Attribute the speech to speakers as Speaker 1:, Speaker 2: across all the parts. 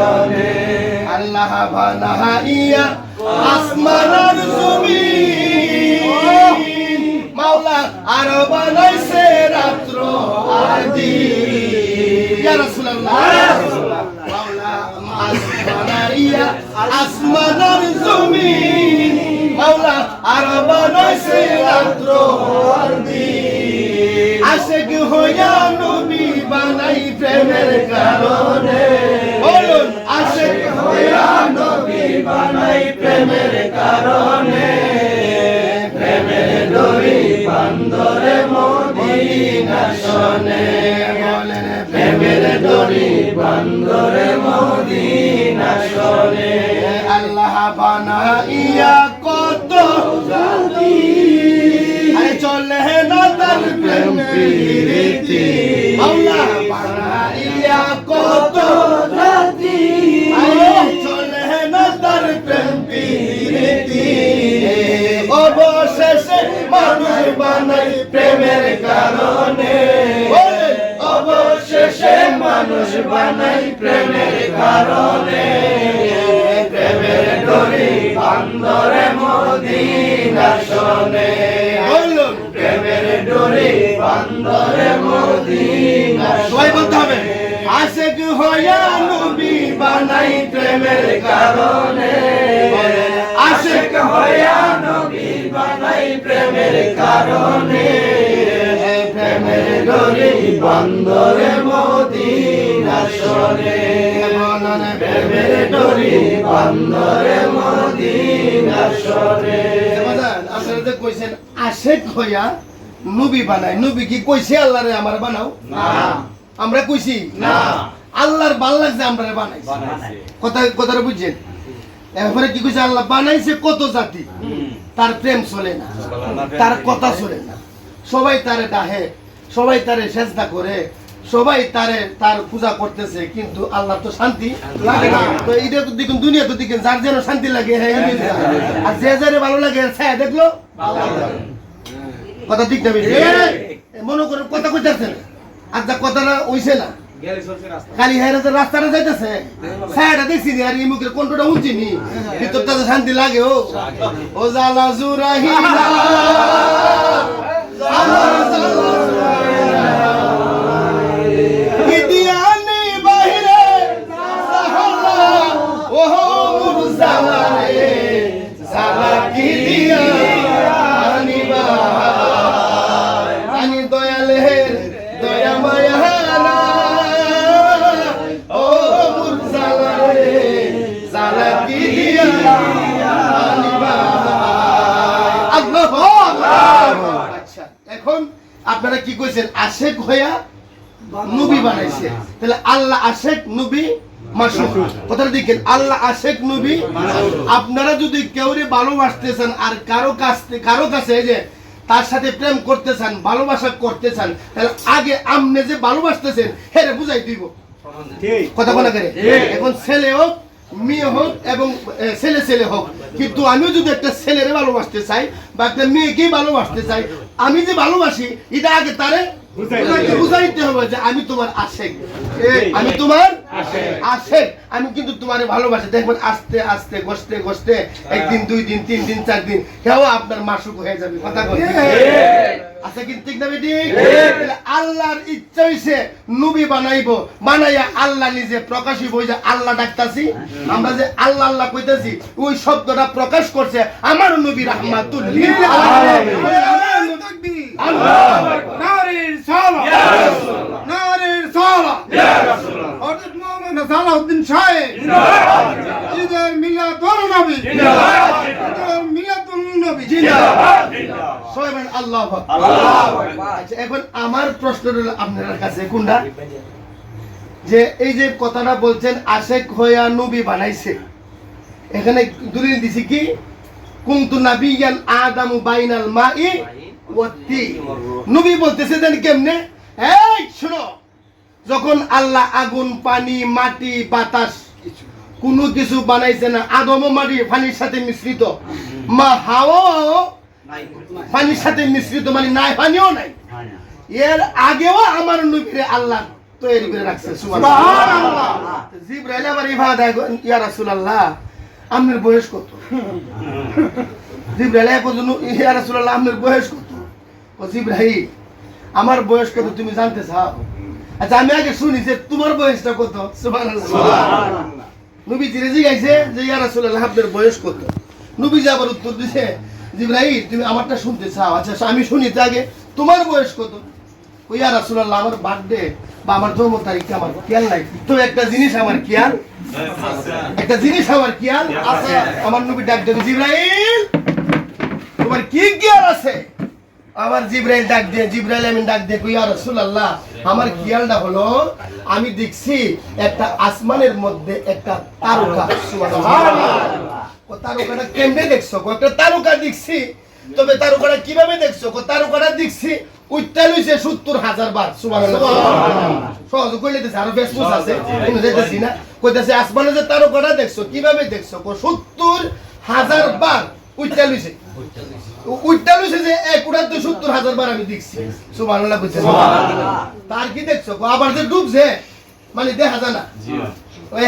Speaker 1: আসনে
Speaker 2: আল্লাহ বানাইয়া আসমান আর জমিন। মাওলা আর বানাইছে রাত্র আর ইয়া রাসূলুল্লাহ। মাওলা বানাইয়া আসমান আর জমিন। মাওলা আর বানাইছে রাত্র আর দিন। হইয়া নবী বানাই প্রেমের কারণে। প্রেমের কারণে, প্রেমের ডরি বান্দরে মদিনা শোনে প্রেমের ডরি বান্দরে মদিনা শোনে আল্লাহ বানাইয়া কত জাতি। চলে না তার প্রেম প্রীতি আল্লাহ বানাইয়া কত জাতি। বানাই প্রেমের কারণে। অবশেষে মানুষ বানাই প্রেমের কারণে। প্রেমের ডরি বান্দরে মদিনা শোনে প্রেমের ডরি বান্দরে মদিনা সবাই বলতে হবে আশেক হইয়া নবী বানাই প্রেমের কারণে। আশেক হইয়া নবী বানাই প্রেমের কারণে। প্রেমের ডরি বান্দরে মদিনা শোনে বলুন প্রেমের ডরি বান্দরে মদিনা শোনে আপনারা যে কইছেন আশেক হইয়া নবী বানাই নবী কি কইছে আল্লাহ রে আমার বানাও?
Speaker 1: না।
Speaker 2: আমরা কইছি?
Speaker 1: না।
Speaker 2: আল্লাহর ভালো লাগছে আমরা বানাইছি।
Speaker 1: বানাইছে।
Speaker 2: কথা কথাটা বুঝছেন? এরপরে কি কইছে? আল্লাহ বানাইছে কত জাতি। তার প্রেম চলে না তার কথা চলে না। সবাই তারে ডাহে সবাই তারে সেজদা করে সবাই তারে তার পূজা করতেছে কিন্তু আল্লাহ তো শান্তি লাগে না। তো এইটা তো দেখুন দুনিয়া তো দেখেন যার যেন শান্তি লাগে হ্যাঁ আর যে যারে ভালো লাগে ছায়া দেখল কথা ঠিক না মনে করে কথা কইতাছেন আর যা কথাটা ওইছে না খালি হেরে যে রাস্তাটা যাইতেছে ছায়াটা দেখছি নি আর এই মুখের কণ্ঠটা উঠছি নি। ভিতরটা তো শান্তি লাগে ও। ও জালা এখন আপনারা কি কইছেন আশেক হইয়া নবী বানাইছে। তাহলে আল্লাহ আশেক নবী কথাটা দেখেন আল্লাহ আশেক নবী আপনারা যদি কেউরে ভালোবাসতেছেন আর কারও কাছ কারও কাছে যে তার সাথে প্রেম করতে চান ভালোবাসা করতে চান তাহলে আগে আমনে যে ভালোবাসতেছেন হেরে বুঝাই দিব। কথা বলা করে এখন ছেলে হোক মেয়ে হোক এবং ছেলে ছেলে হোক। কিন্তু আমিও যদি একটা ছেলের ভালোবাসতে চাই বা একটা মেয়েকে ভালোবাসতে চাই আমি যে ভালোবাসি এটা আগে তারে বুঝাইতে- হবে যে আমি তোমার আশেক। আমি তোমার? আশেক আমি কিন্তু তোমারে ভালোবাসি। দেখবেন আস্তে আস্তে গসতে গসতে একদিন দুই দিন তিন দিন চার দিন কেউ আপনার মাসুক হয়ে যাবে। কথা বলি আচ্ছা কিন্তু ঠিক না বেটি? আল্লাহর ইচ্ছা হইছে নবী বানাইবো। বানাইয়া আল্লাহ নিজে প্রকাশিব ওই যে আল্লাহ ডাকতাছি। আমরা যে আল্লাহ আল্লাহ কইতাছি ওই শব্দটা প্রকাশ করছে আমার নবী রাহমাতুল লিল আলামিন।
Speaker 3: নারীর সালা নারীর সালা হযরত সালাউদ্দিন সাহেব। ঈদের মিলাদুন নবী। ঈদের মিলাদুন নবী।
Speaker 2: সবাই আল্লাহ আচ্ছা এখন আমার প্রশ্ন হলো আপনার কাছে কোনটা? যে এই যে কথাটা বলছেন আশেক হইয়া নবী বানাইছে। এখানে দলিল দিছি কি? কুনতু নাবিয়ান আদামু বাইনাল মাই ওয়াত্তি। নবী বলতেছে দেন কেমনে? এই শুনো। যখন আল্লাহ আগুন পানি মাটি বাতাস কোনো কিছু বানাইছে না আদম মাটি পানির সাথে মিশ্রিত। মা হাওয়াও পানির সাথে মিশ্রিত মানে নাই পানিও নাই। এর আগেও আমার নবীরে আল্লাহ তৈরি করে রাখছে সুবহানাল্লাহ। জিব্রাইল আবার গো, ইয়া রাসূলুল্লাহ আপনার বয়স কত? জিব্রাইল এক পর্যন্ত ইয়া রাসূলুল্লাহ আপনার বয়স কত? ও জিব্রাইল আমার বয়স কত তুমি জানতে চাও? আচ্ছা আমি আগে শুনি যে তোমার বয়সটা কত? নবী জিরে জিগাইছে যে আপনার বয়স কত? নবী আবার উত্তর দিছে তুমি আমারটা শুনতে চাও। আচ্ছা আমি শুনি আগে তোমার বয়স কত? ও ইয়া রাসূলুল্লাহ আমার বার্থডে বা আমার জন্ম তারিখটা আমার খেয়াল নাই? তো একটা জিনিস আমার খেয়াল একটা জিনিস আমার খেয়াল আছে আমার নবী ডাক দেবে জিব্রাইল তোমার কি জ্ঞান আছে? আমার জিব্রাইল ডাক দিয়ে জিব্রাইল আমি ডাক দিয়ে কই ইয়া রাসূলুল্লাহ আমার খেয়ালটা হলো আমি দেখছি একটা আসমানের মধ্যে একটা তারকা। তারকাটা কেমনে দেখছ? একটা তারকা দেখছি। তবে তারকাটা কীভাবে দেখছ? কো তারকাটা দেখছি উত্তা লইছে সত্তর হাজার বার। সহজ দিছে আরও ফেসবুক আছে। যেতেছি না। কইতেছে আসমানে যে তারকাটা দেখছ কীভাবে দেখছ? সত্তর হাজার বার। উত্তা লইছে উইটা লইছে যে এক উড়াতে সত্তর হাজার বার আমি দেখছি। সুবহানাল্লাহ কইছে তার কি দেখছ? আবার যে ডুবছে মানে দেখা যায় না।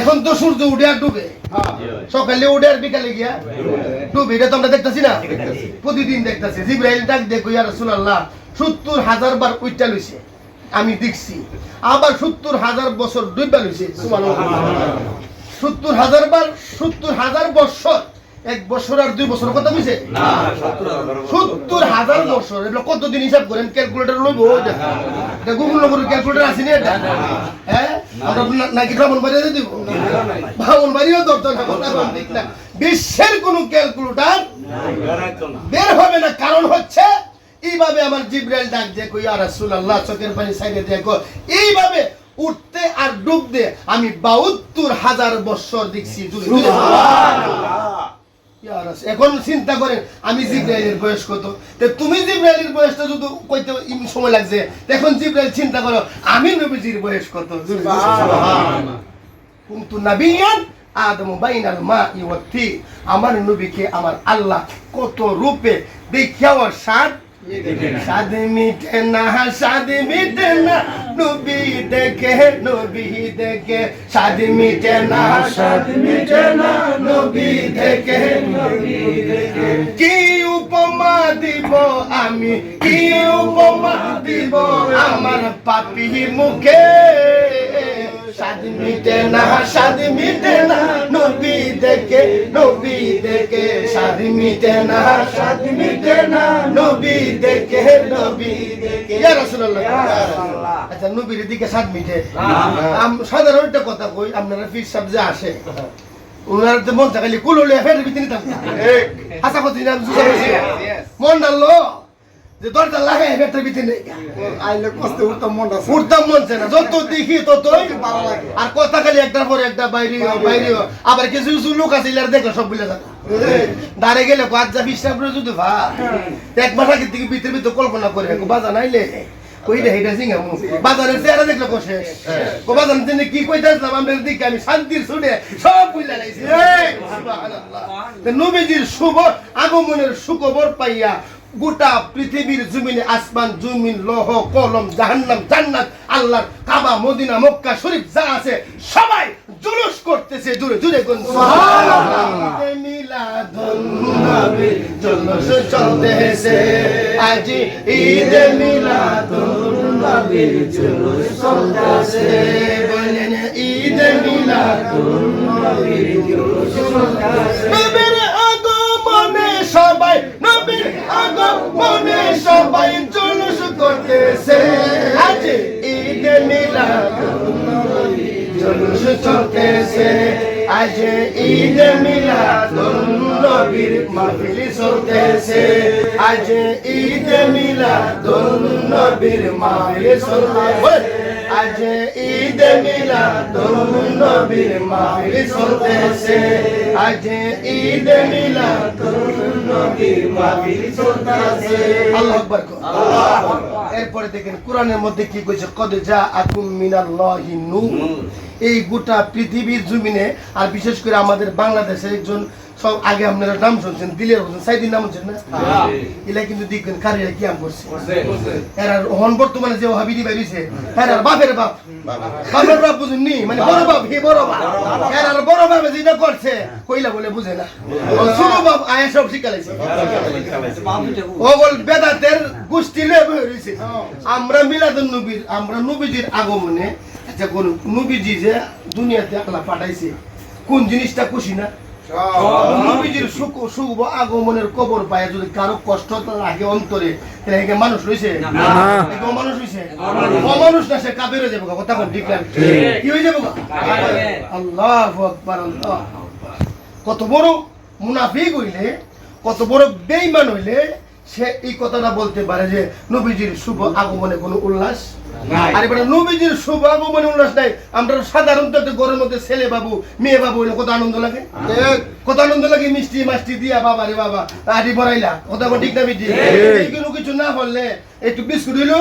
Speaker 2: এখন তো সূর্য উঠে আর ডুবে। সকালে উঠে আর বিকালে গিয়া ডুবে। এটা তো আমরা দেখতেছি না? প্রতিদিন দেখতেছি। জিব্রাইল ডাক দেখো ইয়া রাসূলুল্লাহ সত্তর হাজার বার উইটা লইছে আমি দেখছি। আবার সত্তর হাজার বছর ডুববা লইছে। সুবহানাল্লাহ। সত্তর হাজার বার সত্তর হাজার বছর এক বছর আর দুই বছর কথা বুঝছে সত্তর হাজার বছর। এগুলো কতদিন হিসাব করেন? ক্যালকুলেটর লইব এটা গুগল নম্বরের ক্যালকুলেটর আছে না এটা? হ্যাঁ? নাকি বাড়িয়ে দিব? বাড়িও না বিশ্বের কোন ক্যালকুলেটর বের হবে না। কারণ হচ্ছে এইভাবে আমার জিব্রাইল ডাক দিয়ে কই আর রাসূলুল্লাহ চোখের পানি সাইডে দেখো এইভাবে উঠতে আর ডুবতে আমি বাহাত্তর হাজার বছর দেখছি। এখন চিন্তা করেন আমি জিব্রাইলের বয়স কত? তে তুমি জিব্রাইলের বয়সটা যদি কইতে সময় লাগছে এখন জিব্রাইল চিন্তা করো আমি নবীজির বয়স কত? জুড়ে। নাবিয়ান আদম বাইনাল মা আমার নবীকে আমার আল্লাহ কত রূপে দেখিয়াও সাত সাদ মিটে না, সাদ মিটে না, নবী দেখে নবী দেখে। সাদ মিটে না, সাদ মিটে না, নবী দেখে দেখে। কি উপমা দিব আমি, কি উপমা দিব আমার পাপি মুখে? মিটে না সাদ মিটে না নবী দেখে নবী দেখে। সাদ মিটে না সাদ মিটে না নবী দেখে নবী দেখে। ইয়া রাসূলুল্লাহ আচ্ছা নবীর দিকে সাদ মিটে। আম- সাধারণ একটা কথা কই আপনারা ফির সাহেব যে আসে ওনার তো মন থাকালি কুললে ফের ভিতরে নিতাম। আশা করছি না মন ডাললো যে দরজা লাগাই ফের ভিতরে নেই
Speaker 3: আইলে কষ্টে উঠতাম মনটা
Speaker 2: উঠতাম মনছে না। যত দেখি ততই আর কথা খালি একটার পর একটা বাইরে বাইরে আবার কিছু কিছু লোক আছে ইলার দেখলে সব বুঝে যাবে। দাঁড়ে গেলে কো আজ্জা বিশ্বাস করে যদি ভা এক মাস আগে থেকে ভিতরে ভিতরে কল্পনা করে বাজা নাইলে কই রে হেটা সিং আমু বাজারের চেহারা দেখলে কো শেষ। কো বাজার তিনি কি কইতে আসলাম আমরা দিকে আমি শান্তির শুনে সব বুঝলা লাইছি। সুবহানাল্লাহ। নবীজির শুভ আগমনের সুখবর পাইয়া গোটা পৃথিবীর জমিনে আসমান জমিন লৌহ কলম জাহান্নাম জান্নাত আল্লাহর কাবা মদিনা মক্কা শরীফ যা আছে সবাই জুলুস করতেছে জুড়ে জুড়ে কোন জুলুস ঈদ মিলাদুন নবী জুলুস চলতেছে বলেন ঈদ মিলাদুন নবী জুলুস চলতেছে নবীর আগমনে সবাই জুলুস করতেছে। আজ ঈদ মিলাদুন নবী জুলুস চলতেছে। আজ ঈদ মিলাদুন নবীর মাহফিল চলতেছে। আজ ঈদ মিলাদুন নবীর মাহফিল চলতেছে। আজ ঈদ মিলাদ নবীর মাহফিল চলতেছে। আজ ঈদ মিলাদ নবীর মাহফিল চলতেছে। আল্লাহু আকবার এরপরে দেখেন কোরআনের মধ্যে কি কইছে কদ জা আকুম মিনাল্লাহি নূর। এই গোটা পৃথিবীর জমিনে আর বিশেষ করে আমাদের বাংলাদেশের একজন সব আগে আপনারা নাম শুনছেন দিলের হোসেন। সাইদিন নাম শুনছেন না? এলা কিন্তু দেখবেন কারিয়া কি আম করছে। এরা হন বর্তমানে যে হাবিদি বাইরিছে এরা বাপের বাপ। বাপের বাপ বুঝুননি? মানে বড় বাপ হে বড় বাপ। এরা বড় বাপ যেটা করছে কইলা বলে বুঝে না। ছোট বাপ আয়া সব শিখালাইছে। ওগল বেদাতের গোষ্ঠী লয়ে বয়ে রইছে আমরা মিলাদুন নবীর আমরা নবীজির আগমনে আচ্ছা কোন নবীজি যে দুনিয়াতে আল্লাহ পাঠাইছে কোন জিনিসটা খুশি না? নবীজির সুখ শুভ আগমনের কবর পায় যদি কারও কষ্ট লাগে অন্তরে তাহলে মানুষ রইছে মানুষ রইছে অমানুষ না সে কাবের যাব কথা কোন ঠিক না? কি হয়ে যাব গা? আকবার আল্লাহ কত বড় মুনাফিক হইলে কত বড় বেইমান হইলে সে এই কথাটা বলতে পারে যে নবীজির শুভ আগমনে কোনো উল্লাস আর এবারে নবীজির উল্লাস নাই। আমরা সাধারণত একটা ঘরের মধ্যে ছেলে বাবু মেয়ে বাবু হইলে কত আনন্দ লাগে? কত আনন্দ লাগে মিষ্টি মাষ্টি দিয়া বাবা রে বাবা বড়াইলা। কথা ঠিক না বিটি কোনো কিছু না বললে একটু বিস্কুট হইল?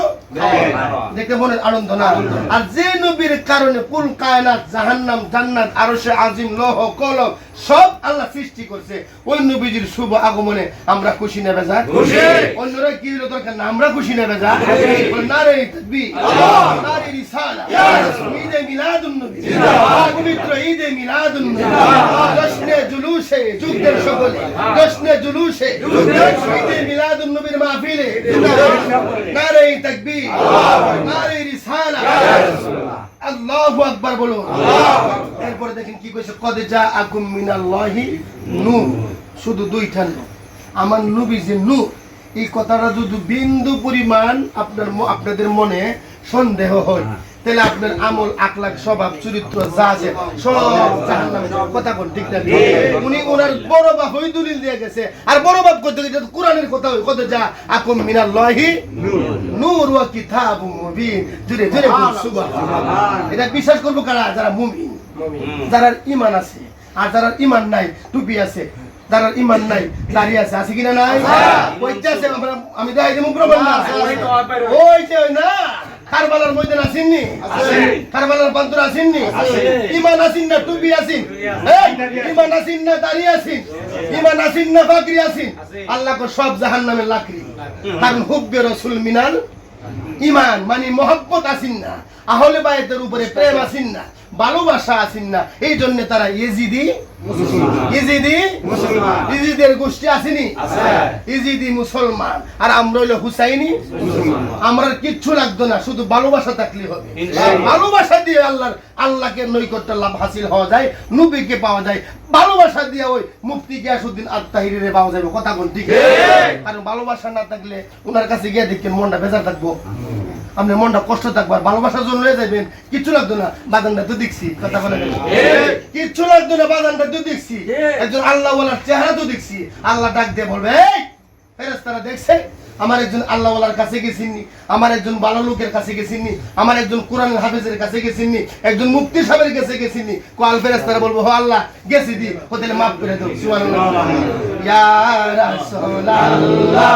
Speaker 2: দেখতে মনে আনন্দ না। আর যে নবীর কারণে কুল কায়নাত জাহান্নাম জান্নাত আরও সে আজিম লহ কলম সব আল্লাহ সৃষ্টি করছে। ওই নবীজির শুভ আগমনে আমরা খুশি নেবে যা অন্যরা কি হইল দরকার না? আমরা খুশি নেবে যা বলে, নারে এরপরে দেখেন কি কইছে কদ যা আকুম মিনাল্লাহি নূর শুধু দুইটা নূর আমার নবী যে নূর এই কথাটা যদি বিন্দু পরিমাণ আপনার আপনাদের মনে সন্দেহ হয় তাহলে আপনার আমল আকলাক স্বভাব চরিত্র যা আছে সব জাহান্নামে কথা কোন ঠিক না? উনি ওনার বড় বাপ ওই দলিল দিয়ে গেছে। আর বড় বাপ করতে গেছে কোরআনের কথা হয়। কত যা আকুম মিনাল্লাহি নূর। ওয়া কিতাবুম মুবিন। জুড়ে বল সুবহানাল্লাহ। এটা বিশ্বাস করব কারা? যারা মুমিন। যারা ইমান আছে। আর যারা ইমান নাই টুপি আছে যারা ইমান নাই দাঁড়িয়ে আছে আছে কিনা নাই? ওইটা আছে আমি দেখাই দেবো না। ওই না কারবালার ময়দান আসেননি কারবালার পান্তর আসেননি ইমান আসিন না টুপি আসিন এই, ইমান আসিন না দাঁড়িয়ে আসিন ইমান আসিন না বাকরি আসিন আল্লাহ কো সব জাহান নামে লাকড়ি কারণ হুব্বে রসুল মিনাল ইমান মানে মহব্বত আসিন না। আহলে বায়তের উপরে প্রেম আসিন না ভালোবাসা আসিন না এই জন্য তারা ইজিদি ইজিদি ইজিদের গোষ্ঠী আসেনি ইজিদি মুসলমান। আর আমরা হইল হুসাইনি? আমরা কিচ্ছু লাগতো না শুধু ভালোবাসা থাকলে হবে। ভালোবাসা দিয়ে আল্লাহর আল্লাহকে নৈকট্য লাভ হাসিল হওয়া যায় নবীকে পাওয়া যায়। ভালোবাসা দিয়ে ওই মুফতি গিয়াসুদ্দিন আত্মাহিরে পাওয়া যাবে কথা কোন ঠিক কারণ ভালোবাসা না থাকলে ওনার কাছে গিয়ে দেখবেন মনটা বেজার থাকব। আপনার মনটা কষ্ট থাকবে আর ভালোবাসার জন্য লয়ে যাবেন কিচ্ছু লাগতো না বাগানটা তো দেখছি কথা বলে কিচ্ছু লাগতো না বাগানটা তো দেখছি একজন আল্লাহ বলার চেহারা তো দেখছি আল্লাহ ডাক দিয়ে বলবে এই ফেরেশতারা দেখছে? আমার একজন আল্লাহওয়ালার কাছে গেছিনি আমার একজন ভালো লোকের কাছে গেছিনি আমার একজন কোরআন হাফেজের কাছে গেছিনি একজন মুক্তি সাহেবের কাছে গেছিনি কোয়াল ফেরেশতারা বলব হো আল্লাহ গেছি দি। ওদের মাফ করে দাও। সুবহানাল্লাহ। ইয়া রাসূলুল্লাহ।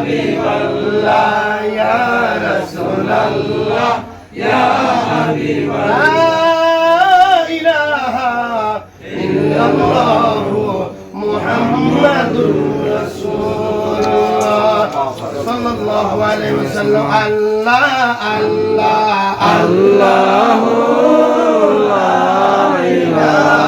Speaker 2: حبيب الله يا رسول الله
Speaker 1: يا حبيب
Speaker 2: الله لا إله إلا الله محمد رسول الله صلى الله عليه وسلم الله الله الله لا إله